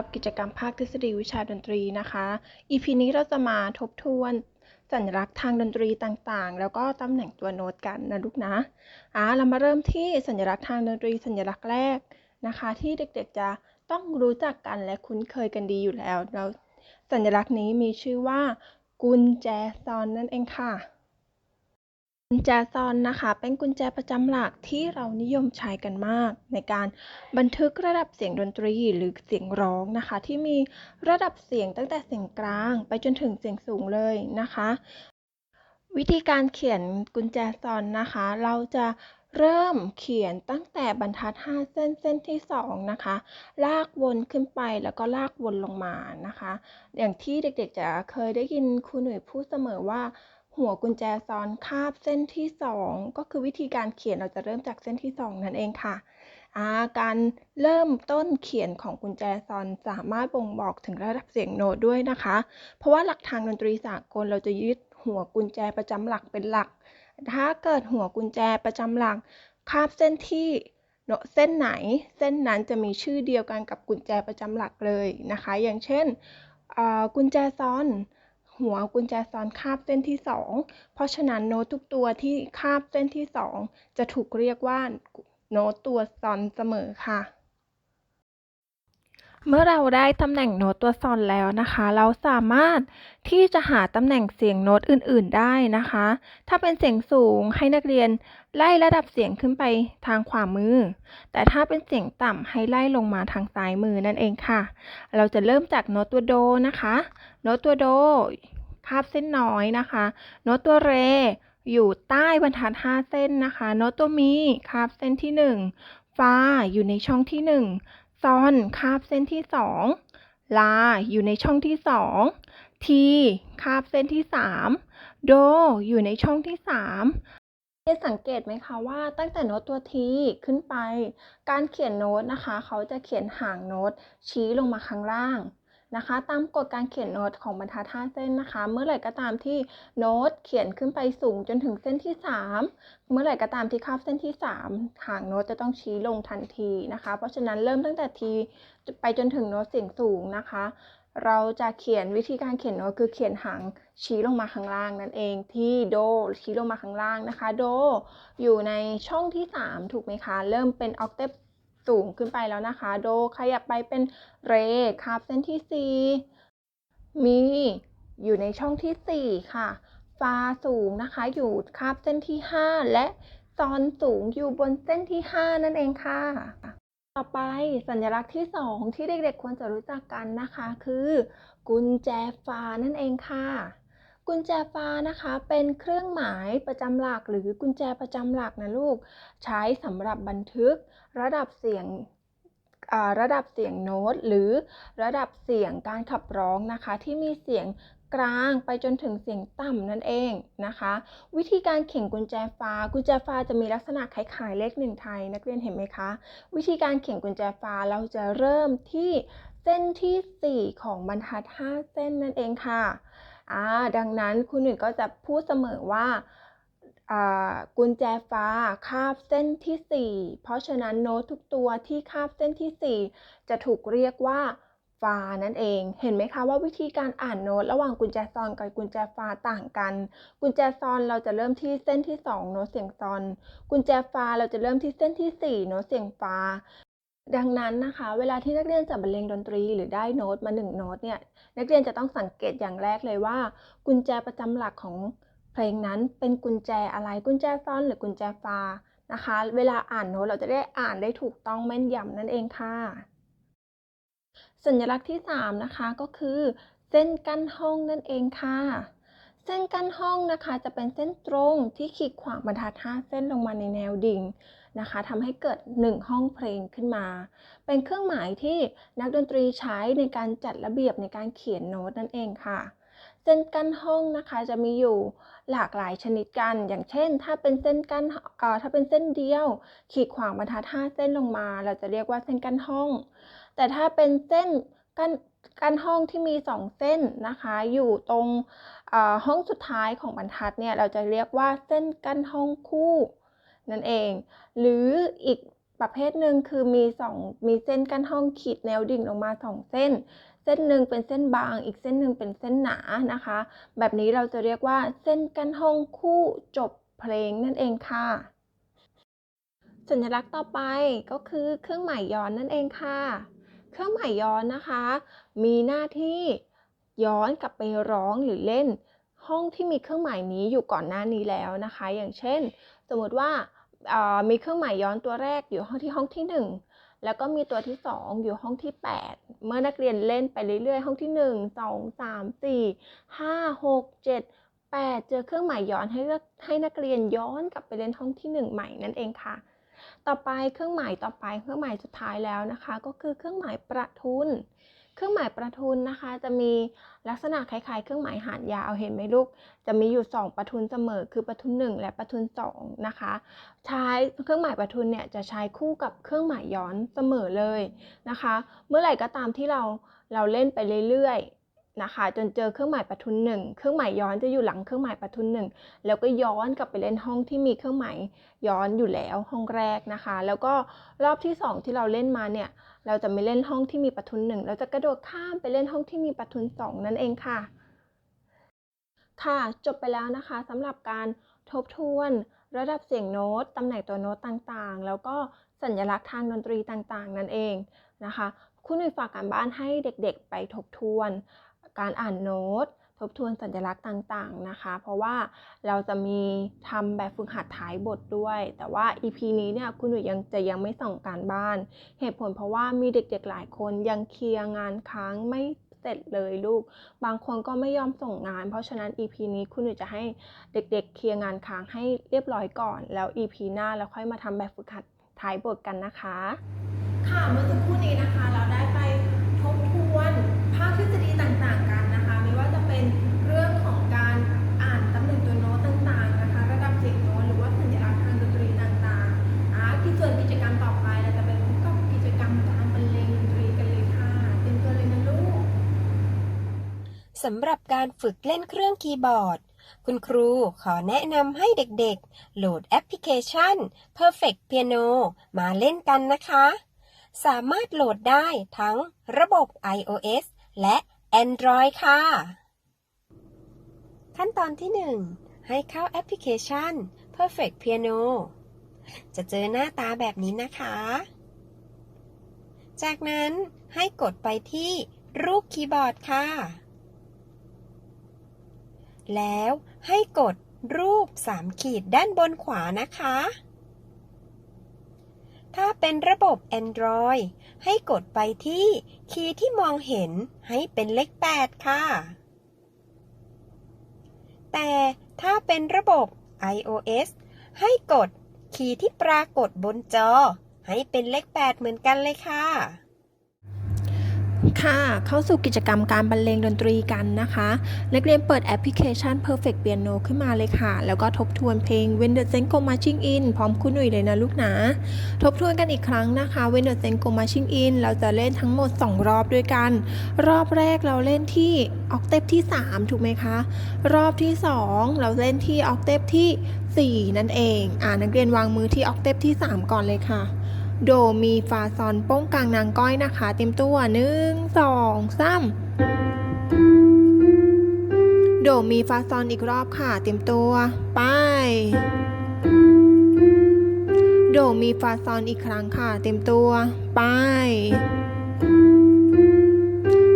รับกิจกรรมภาคทฤษฎีวิชาดนตรีนะคะ EP นี้เราจะมาทบทวนสัญลักษณ์ทางดนตรีต่างๆ แล้วก็ตำแหน่งตัวโน้ตกันนะลูกนะอ่าเรามาเริ่มที่สัญลักษณ์ทางดนตรีสัญลักษณ์แรกนะคะ ที่เด็กๆจะต้องรู้จักกันและคุ้นเคยกันดีอยู่แล้วเราสัญลักษณ์นี้มีชื่อว่ากุญแจซอนนั่นเองค่ะ กุญแจซอนนะคะเป็นกุญแจประจำหลักที่เรานิยมใช้กันมาก ในการบันทึกระดับเสียงดนตรีหรือเสียงร้องนะคะ ที่มีระดับเสียงตั้งแต่เสียงกลาง ไปจนถึงเสียงสูงเลยนะคะ วิธีการเขียนกุญแจซอนนะคะ เราจะเริ่มเขียนตั้งแต่บรรทัด 5 เส้นเส้นที่ 2 นะคะ ลากวนขึ้นไปแล้วก็ลากวนลงมานะคะ อย่างที่เด็กๆจะเคยได้ยินครูหนุ่ยพูดเสมอว่า หัวกุญแจซ้อนคาบเส้นที่ 2 ก็คือวิธีการเขียนเราจะเริ่มจากเส้นที่ 2 นั่นเองค่ะการเริ่มต้นเขียนของกุญแจซอนสามารถบ่งบอกถึงระดับเสียงโน้ตด้วยนะคะ เพราะว่าหลักทางดนตรีสากลเราจะยึดหัวกุญแจประจำหลักเป็นหลัก ถ้าเกิดหัวกุญแจประจำหลักคาบเส้นที่เส้นไหนเส้นนั้นจะมีชื่อเดียวกันกับกุญแจประจำหลักเลยนะคะ อย่างเช่นกุญแจซ้อน หัวกุญแจซ้อนคาบเส้นที่ 2 เพราะฉะนั้นโน้ตทุกตัวที่คาบเส้นที่ 2 จะถูกเรียกว่าโน้ตตัวซอนเสมอค่ะ เมื่อเราได้ตำแหน่งโน้ตตัวซอนแล้วนะคะ เราสามารถที่จะหาตำแหน่งเสียงโน้ตอื่น ๆ ได้นะคะ ถ้าเป็นเสียงสูงให้นักเรียน ไล่ระดับเสียงขึ้นไปทางขวามือ แต่ถ้าเป็นเสียงต่ำให้ไล่ลงมาทางซ้ายมือนั่นเองค่ะ เราจะเริ่มจากโน้ตตัวโดนะคะ โน้ตตัวโดคาบเส้นน้อยนะคะ โน้ตตัวเร อยู่ใต้บรรทัด5เส้นนะคะ โน้ตตัวมีคาบเส้นที่ 1 ฟาอยู่ในช่องที่ 1 ซอนคาบเส้นที่ 2 ลาอยู่ในช่องที่ 2 ทีคาบเส้นที่ 3 โดอยู่ในช่องที่ 3 ได้สังเกตไหมคะว่าตั้งแต่โน้ตตัวทีขึ้นไป การเขียนโน้ตนะคะ เขาจะเขียนห่างโน้ตชี้ลงมาข้างล่างนะคะ ตามกฎการเขียนโน้ตของบรรทัด5เส้นนะคะ เมื่อไหร่ก็ตามที่โน้ตเขียนขึ้นไปสูงจนถึงเส้นที่ 3 เมื่อไหร่ก็ตามที่คาบเส้นที่ 3ห่างโน้ตจะต้องชี้ลงทันทีนะคะ เพราะฉะนั้นเริ่มตั้งแต่ทีไปจนถึงโน้ตเสียงสูงนะคะ เราจะเขียนวิธีการเขียนโน้ตคือเขียนหางชี้ลงมาข้างล่างนั่นเองที่โดชี้ลงมาข้างล่างนะคะ โด อยู่ในช่องที่ 3 ถูกไหมคะ เริ่มเป็นออกเทปสูงขึ้นไปแล้วนะคะ โดขยับไปเป็นเรคาบเส้นที่ 4 มีอยู่ในช่องที่ 4 ค่ะ ฟาสูงนะคะอยู่คาบเส้นที่ 5 และซอนสูงอยู่บนเส้นที่ 5 นั่นเองค่ะ ต่อไปสัญลักษณ์ที่ 2 ที่เด็กๆ ควรจะรู้จักกันนะคะ คือ กุญแจฟ้านั่นเองค่ะ กุญแจฟ้านะคะเป็นเครื่องหมายประจำหลักหรือกุญแจประจำหลักนะลูก ใช้สำหรับบันทึกระดับเสียงระดับเสียงโน้ต หรือระดับเสียงการขับร้องนะคะ ที่มีเสียง กลางไปจนถึงเสียงต่ำนั่นเองนะคะ วิธีการเข่งกุญแจฟ้า กุญแจฟ้าจะมีลักษณะคล้ายๆเลขหนึ่งไทย นักเรียนเห็นไหมคะ วิธีการเข่งกุญแจฟ้าเราจะเริ่มที่เส้นที่ 4 ของบรรทัด 5 เส้นนั่นเองค่ะอ่าดังนั้นคุณหนึ่งก็จะพูดเสมอว่ากุญแจฟ้าคาบเส้นที่ 4 เพราะฉะนั้นโน้ตทุกตัวที่คาบเส้นที่ 4 จะถูกเรียกว่า ฟานั่นเอง เห็นไหมคะว่าวิธีการอ่านโน้ตระหว่างกุญแจซอนกับกุญแจฟาต่างกัน กุญแจซอนเราจะเริ่มที่เส้นที่ 2 โน้ตเสียงซอน กุญแจฟาเราจะเริ่มที่เส้นที่ 4 โน้ตเสียงฟา ดังนั้นนะคะ เวลาที่นักเรียนจะบรรเลงดนตรีหรือได้โน้ตมา1โน้ตเนี่ย นักเรียนจะต้องสังเกตอย่างแรกเลยว่า กุญแจประจำหลักของเพลงนั้นเป็นกุญแจอะไร กุญแจซอนหรือกุญแจฟา นะคะ เวลาอ่านโน้ตเราจะได้อ่านได้ถูกต้องแม่นยำนั่นเองค่ะ สัญลักษณ์ที่ 3 นะคะก็คือ เส้นกั้นห้องนั่นเองค่ะ เส้นกั้นห้องนะคะจะเป็นเส้นตรงที่ขีดขวางบรรทัด5เส้นลงมาในแนวดิ่งนะคะทำให้เกิด 1 ห้องเพลงขึ้นมา เป็นเครื่องหมายที่นักดนตรีใช้ในการจัดระเบียบในการเขียนโน้ตนั่นเองค่ะ เส้นกั้นห้องนะคะจะมีอยู่หลากหลายชนิดกัน อย่างเช่น ถ้าเป็นเส้นกั้นถ้าเป็นเส้นเดียว ขีดขวางบรรทัด5เส้นลงมา เราจะเรียกว่าเส้นกั้นห้อง แต่ถ้าเป็นเส้นกั้นกั้นห้องที่มี 2 เส้นนะคะ อยู่ตรงห้องสุดท้ายของบรรทัดเนี่ยเราจะเรียกว่าเส้นกั้นห้องคู่ นั่นเอง หรืออีกประเภทหนึ่งคือมีสองมีเส้นกั้นห้องขีดแนวดิ่งลงมาสองเส้น เส้นหนึ่งเป็นเส้นบาง อีกเส้นหนึ่งเป็นเส้นหนานะคะ แบบนี้เราจะเรียกว่าเส้นกั้นห้องคู่จบเพลงนั่นเองค่ะ สัญลักษณ์ต่อไปก็คือเครื่องหมายย้อนนั่นเองค่ะ เครื่องหมายย้อนนะคะ มีหน้าที่ย้อนกลับไปร้องหรือเล่น ห้องที่มีเครื่องหมายนี้อยู่ก่อนหน้านี้แล้วนะคะ อย่างเช่น สมมติว่ามีเครื่องหมายย้อนตัวแรกอยู่ห้องที่ห้องที่ 1 แล้วก็มีตัวที่ 2 อยู่ห้องที่ 8 เมื่อนักเรียนเล่นไปเรื่อยๆ ห้องที่ 1 2 3 4 5 6 7 8 เจอเครื่องหมายย้อนให้เลือกให้นักเรียนย้อนกลับไปเล่นห้องที่ 1 ใหม่นั่นเองค่ะ ต่อไปเครื่องหมายต่อไปเครื่องหมายสุดท้ายแล้วนะคะ ก็คือเครื่องหมายประทุน เครื่องหมายประทุนนะคะ จะมีลักษณะคล้ายๆ เครื่องหมายหารยาวเห็นไหมลูก จะมีอยู่ 2 ประทุนเสมอ คือประทุน 1 และประทุน2นะคะ ใช้เครื่องหมายประทุนเนี่ยจะใช้คู่กับเครื่องหมายย้อนเสมอเลยนะคะ เมื่อไหร่ก็ตามที่เราเราเล่นไปเรื่อย นะคะ จนเจอเครื่องหมายประทุนหนึ่งเครื่องหมายย้อนจะอยู่หลังเครื่องหมายประทุนหนึ่งแล้วก็ย้อนกลับไปเล่นห้องที่มีเครื่องหมายย้อนอยู่แล้วห้องแรกนะคะ แล้วก็รอบที่ 2 ที่เราเล่นมาเนี่ยเราจะไม่เล่นห้องที่มีประทุนหนึ่งเราจะกระโดดข้ามไปเล่นห้องที่มีประทุนสองนั่นเองค่ะ ค่ะจบไปแล้วนะคะสำหรับการทบทวนระดับเสียงโน้ตตำแหน่งตัวโน้ตต่างๆ แล้วก็สัญลักษณ์ทางดนตรีต่างๆ นั่นเองนะคะคุณหนุ่ยฝากการบ้านให้เด็กๆ ไปทบทวน การอ่านโน้ต ทบทวนสัญลักษณ์ต่างๆนะคะ เพราะว่าเราจะมีทำแบบฝึกหัดท้ายบทด้วย แต่ว่า EP นี้เนี่ยคุณหนุ่ยยังจะยังไม่ส่งการบ้าน เหตุผลเพราะว่ามีเด็กๆหลายคนยังเคลียร์งานค้างไม่เสร็จเลยลูก บางคนก็ไม่ยอมส่งงาน เพราะฉะนั้น EP นี้คุณหนูจะให้เด็กๆ เคลียร์งานค้างให้เรียบร้อยก่อน แล้ว EP หน้าแล้วค่อยมาทำแบบฝึกหัดท้ายบทกันนะคะ ค่ะเมื่อสักครู่นี้นะคะเราได้ำหรับการฝึกเล่นเครื่องคีย์บอร์ด คุณครูขอแนะนำให้เด็กๆ โหลดแอปพลิเคชัน Perfect Piano มาเล่นกันนะคะ สามารถโหลดได้ทั้งระบบ iOS และ Android ค่ะ ขั้นตอนที่ 1 ให้เข้าแอปพลิเคชัน Perfect Piano จะเจอหน้าตาแบบนี้นะคะ จากนั้นให้กดไปที่รูปคีย์บอร์ดค่ะ แล้วให้กดรูป 3 ขีดด้านบนขวานะคะ ถ้าเป็นระบบ Android ให้กดไปที่คีย์ที่มองเห็นให้เป็นเลข 8 ค่ะ แต่ถ้าเป็นระบบ iOS ให้กดคีย์ที่ปรากฏบนจอ ให้เป็นเลข 8 เหมือนกันเลยค่ะ ค่ะ เข้าสู่กิจกรรมการบรรเลงดนตรีกันนะคะนักเรียนเปิดแอปพลิเคชัน Perfect Piano ขึ้นมาเลยค่ะ แล้วก็ทบทวนเพลง When the Sun Go Marching In พร้อมคุณหนุ่ยเลยนะลูกนะทบทวนกันอีกครั้งนะคะ When the Sun Go Marching In เราจะเล่นทั้งหมด 2 รอบด้วยกัน รอบแรกเราเล่นที่ออกเทปที่ 3 ถูกไหมคะ รอบที่ 2 เราเล่นที่ออกเทปที่ 4 นั่นเอง อ่านักเรียนวางมือที่ออกเทปที่ 3 ก่อนเลยค่ะ โดมีฟาซอนโป้งกลางนางก้อยนะคะ เต็มตัวหนึ่งสองสามโดมีฟาซอนอีกรอบค่ะ เต็มตัว ไป โดมีฟาซอนอีกครั้งค่ะ เต็มตัว ไป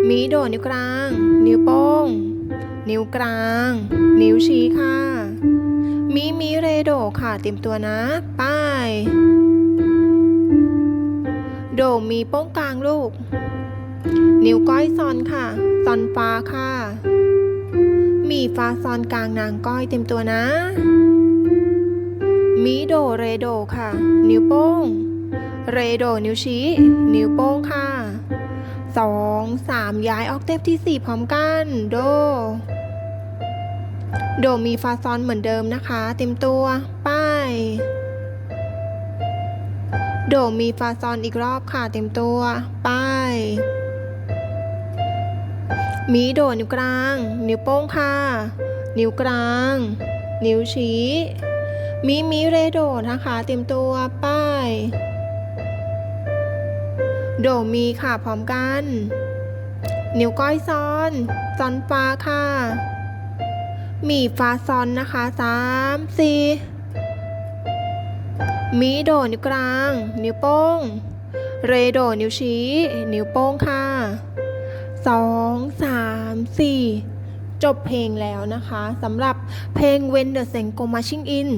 มีโดนิ้วกลาง นิ้วโป้ง นิ้วกลาง นิ้วชี้ค่ะ มีมีเรโดค่ะ เต็มตัวนะ ไป โดมีโป้งกลางลูก นิ้วก้อยซอนค่ะซอนฟ้าค่ะ มีฟ้าซอนกลางนางก้อยเต็มตัวนะ มีโดเรโดค่ะ นิ้วโป้ง เรโดนิ้วชี้ นิ้วโป้งค่ะสองสามย้ายออกเทปที่สี่พร้อมกัน โด โดมีฟาซอนเหมือนเดิมนะคะ เต็มตัว ไป้าย โดมีฟาซอนอีกรอบค่ะเต็มตัว ป้ายมีโดนิ้วกลาง นิ้วโป้งค่ะ นิ้วกลาง นิ้วชี้มีมีเรโดนะคะเต็มตัวป้าย โดมีค่ะพร้อมกัน นิ้วก้อยซ้อนซ้อนฟ้าค่ะ มีฟ้าซ้อนนะคะสามสี่ มีโดนิ้วกลาง นิ้วโป้ง เรโดนิ้วชี้ นิ้วโป้งค่ะสองสามสี่จบเพลงแล้วนะคะสำหรับเพลง When the Sun Go Marching In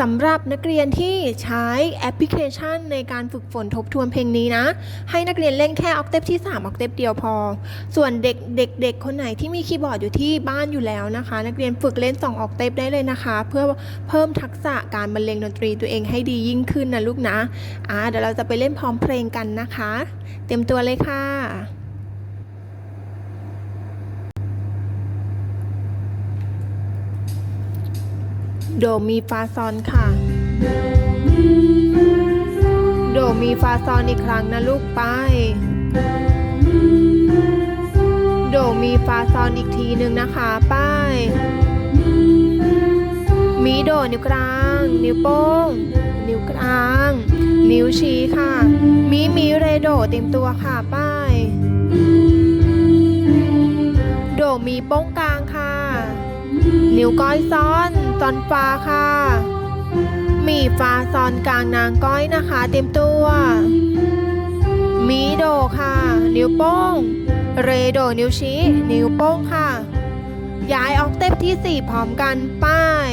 สำหรับนักเรียนที่ใช้แอปพลิเคชันในการฝึกฝนทบทวนเพลงนี้นะ ให้นักเรียนเล่นแค่ออกเทปที่ 3 ออกเทปเดียวพอ ส่วนเด็กเด็กเด็กคนไหนที่มีคีย์บอร์ดอยู่ที่บ้านอยู่แล้วนะคะ นักเรียนฝึกเล่น 2 ออกเทปได้เลยนะคะ เพื่อเพิ่มทักษะการบรรเลงดนตรีตัวเองให้ดียิ่งขึ้นนะลูกนะอ่าเดี๋ยวเราจะไปเล่นพร้อมเพลงกันนะคะ เตรียมตัวเลยค่ะ โดมีฟาซอนค่ะ โดมีฟาซอนอีกครั้งนะลูกไป โดมีฟาซอนอีกทีหนึ่งนะคะไปมีโดนิ้วกลาง นิ้วโป้ง นิ้วกลาง นิ้วชี้ค่ะ มีมีเรโดเต็มตัวค่ะไปโดมีโป้งกลาง นิ้วก้อยซ้อนซ้อนฟ้าค่ะ มีฟ้าซ้อนกลางนางก้อยนะคะ เต็มตัว มีโดค่ะ นิ้วโป้ง เรโดนิ้วชี้ นิ้วโป้งค่ะ ย้ายออกเทปที่ 4 พร้อมกันป้าย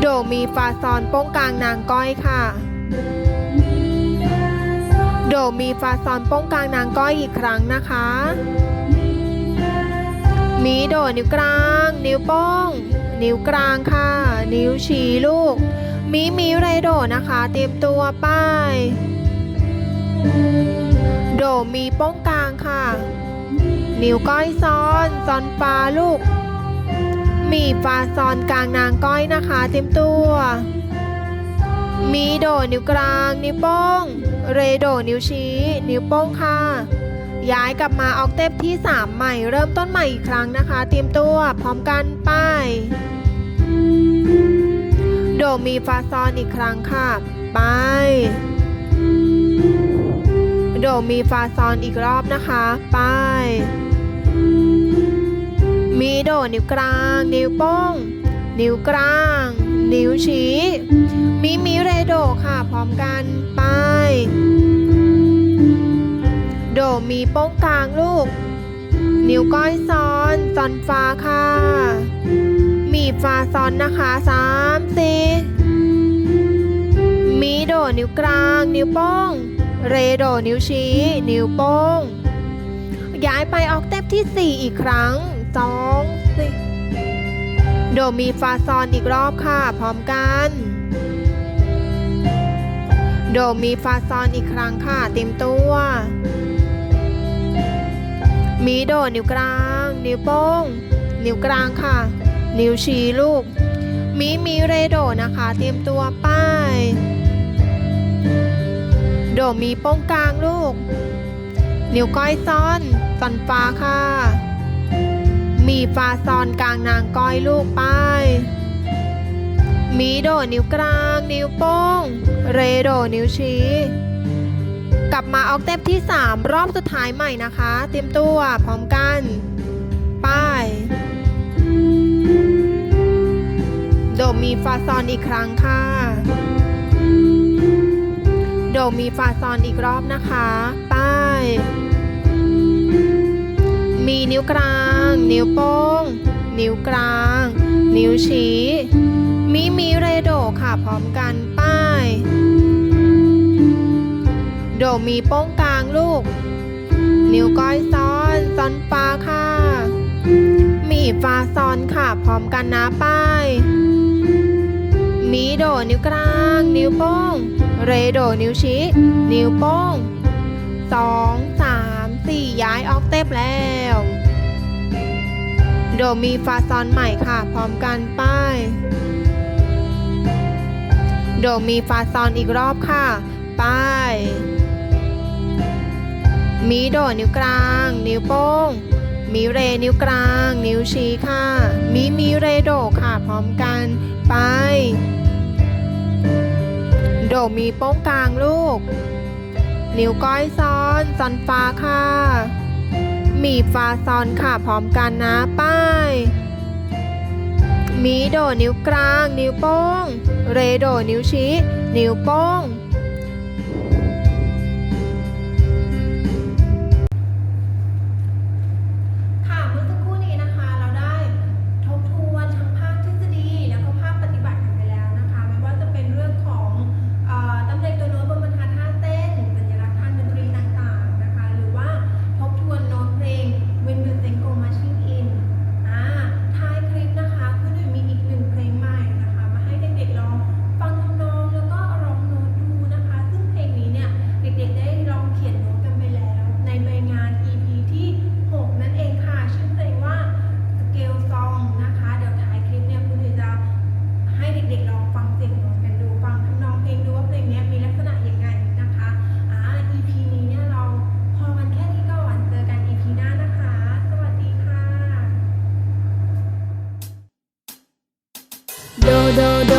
โดมีฟาซอนโป้งกลางนางก้อยค่ะ โดมีฟาซอนโป้งกลางนางก้อยอีกครั้งนะคะ มีโดนิ้วกลาง นิ้วโป้ง นิ้วกลางค่ะ นิ้วชี้ลูก มีมีไรโดนะคะ เตรียมตัวป้ายโดมีโป้งกลางค่ะ นิ้วก้อยซ้อนซ้อนฟ้าลูก มีฟ้าซ้อนกลางนางก้อยนะคะ เตรียมตัว มีโดนิ้วกลาง นิ้วโป้ง เรโดนิ้วชี้ นิ้วโป้งค่ะ ย้ายกลับมาออกเทปที่ 3 ใหม่ เริ่มต้นใหม่อีกครั้งนะคะ เตรียมตัวพร้อมกันป้ายโดมีฟาซอนอีกครั้งค่ะ ไป โดมีฟาซอนอีกรอบนะคะ ไป มีโดนิ้วกลาง นิ้วโป้ง นิ้วกลาง นิ้วชี้ โดมีโป้งกลางลูก นิ้วก้อยซ้อนซ้อนฟ้าค่ะ มีฟ้าซ้อนนะคะสามสี่มีโดนิ้วกลาง นิ้วโป้ง เรโดนิ้วชี้ นิ้วโป้ง ย้ายไปออกเทปที่ 4 อีกครั้งสองสี่โดมีฟาซอนอีกรอบค่ะ พร้อมกัน โดมีฟาซอนอีกครั้งค่ะเต็มตัว มีโดนิ้วกลาง นิ้วโป้ง นิ้วกลางค่ะ นิ้วชี้ลูก มีมีเรโดนะคะ เตรียมตัวป้ายโดมีโป้งกลางลูก นิ้วก้อยซ้อนซอนฟ้าค่ะ มีฟ้าซ้อนกลางนางก้อยลูกป้ายมีโดนิ้วกลาง นิ้วโป้ง เรโดนิ้วชี้ ลับมาออกเทปที่ 3 รอบสุดท้ายใหม่นะคะ เตรียมตัวพร้อมกันป้ายโดมีฟาซอนอีกครั้งค่ะ โดมีฟาซอนอีกรอบนะคะป้ายมีนิ้วกลาง นิ้วโป้ง นิ้วกลาง นิ้วชี้ มีมีเรโดค่ะพร้อมกันป้าย โดมีโป้งกลางลูก นิ้วก้อยซ้อนซ้อนฟ้าค่ะ มีฟ้าซ้อนค่ะ พร้อมกันนะป้าย มีโดนิ้วกลาง นิ้วโป้ง เรโดนิ้วชี้นิ้วโป้งสองสามสี่ย้ายออกเทปแล้ว โดมีฟาซอนใหม่ค่ะ พร้อมกันป้าย โดมีฟาซอนอีกรอบค่ะ ป้าย มีโดนิ้วกลาง นิ้วโป้ง มีเรนิ้วกลาง นิ้วชี้ค่ะ มีมีเรโดค่ะพร้อมกันไป โดมีโป้งกลางลูก นิ้วก้อยซ้อนซอนฟ้าค่ะ มีฟาซอนค่ะพร้อมกันนะป้ายมีโดนิ้วกลาง นิ้วโป้ง เรโดนิ้วชี้ นิ้วโป้ง do do do.